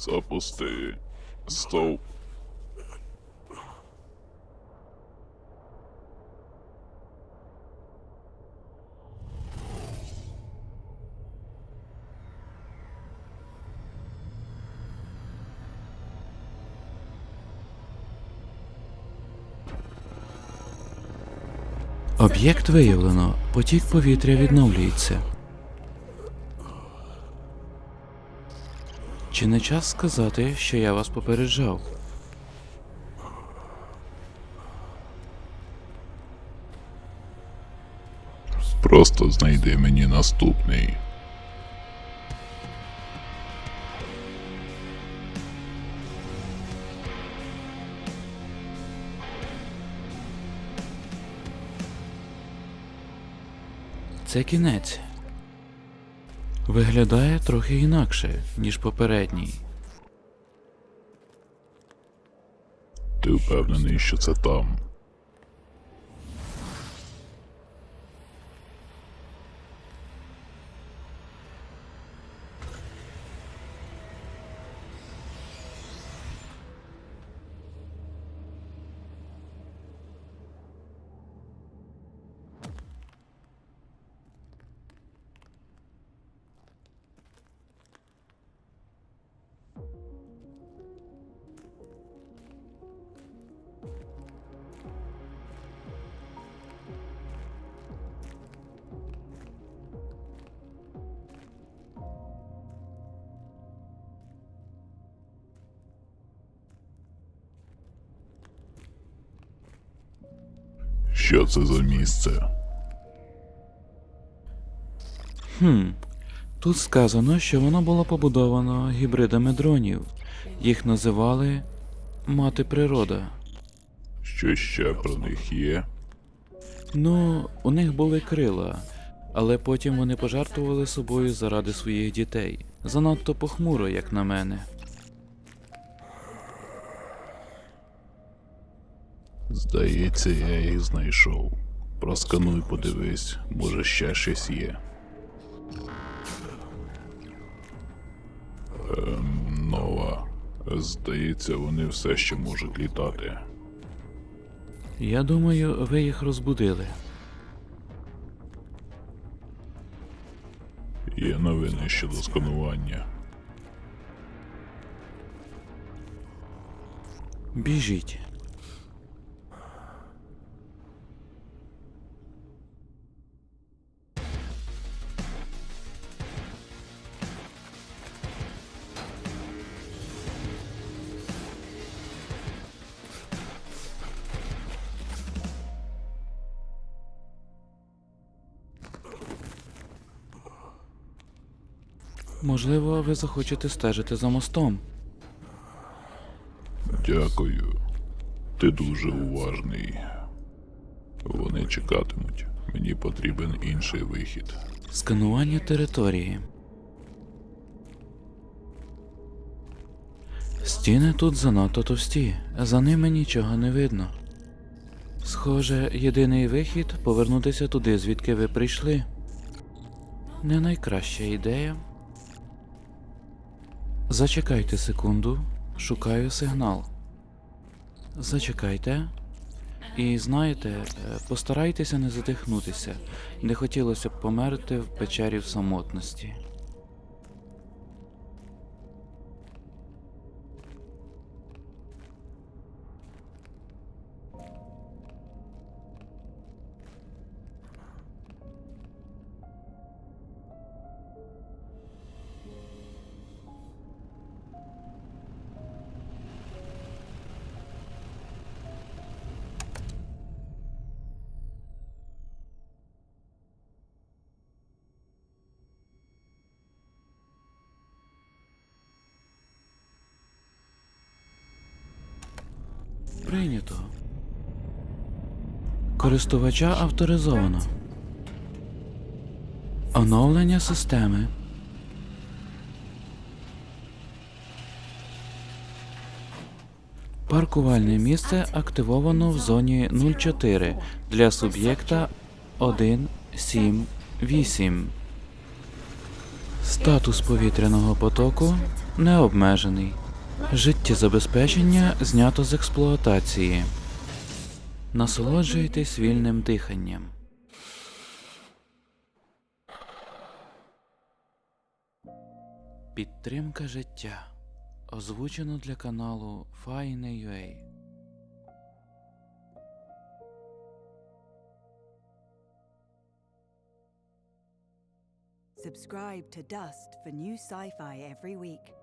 Запусти. Стоп. Об'єкт виявлено. Потік повітря відновлюється. Чи не час сказати, що я вас попереджав? Просто знайди мені наступний. Це кінець. Виглядає трохи інакше, ніж попередній. Ти впевнений, що це там. Що це за місце? Хм. Тут сказано, що воно було побудовано гібридами дронів. Їх називали Мати Природа. Що ще про них є? Ну, у них були крила, але потім вони пожертвували собою заради своїх дітей. Занадто похмуро, як на мене. Здається, я їх знайшов. Проскануй, подивись, може ще щось є. Ем, нова. Здається, вони все ще можуть літати. Я думаю, ви їх розбудили. Є новини щодо сканування. Біжіть. Можливо, ви захочете стежити за мостом. Дякую. Ти дуже уважний. Вони чекатимуть. Мені потрібен інший вихід. Сканування території. Стіни тут занадто товсті, за ними нічого не видно. Схоже, єдиний вихід повернутися туди, звідки ви прийшли. Не найкраща ідея. Зачекайте секунду, шукаю сигнал. Зачекайте. І знаєте, е, постарайтеся не задихнутися. Не хотілося б померти в печері в самотності. Прийнято. Користувача авторизовано. Оновлення системи. Паркувальне місце активовано в зоні 04 для суб'єкта 178. Статус повітряного потоку не обмежений. Життєзабезпечення знято з експлуатації. Насолоджуйтесь вільним диханням. Підтримка життя. Озвучено для каналу Fine.ua Subscribe to Dust for new sci fi every week.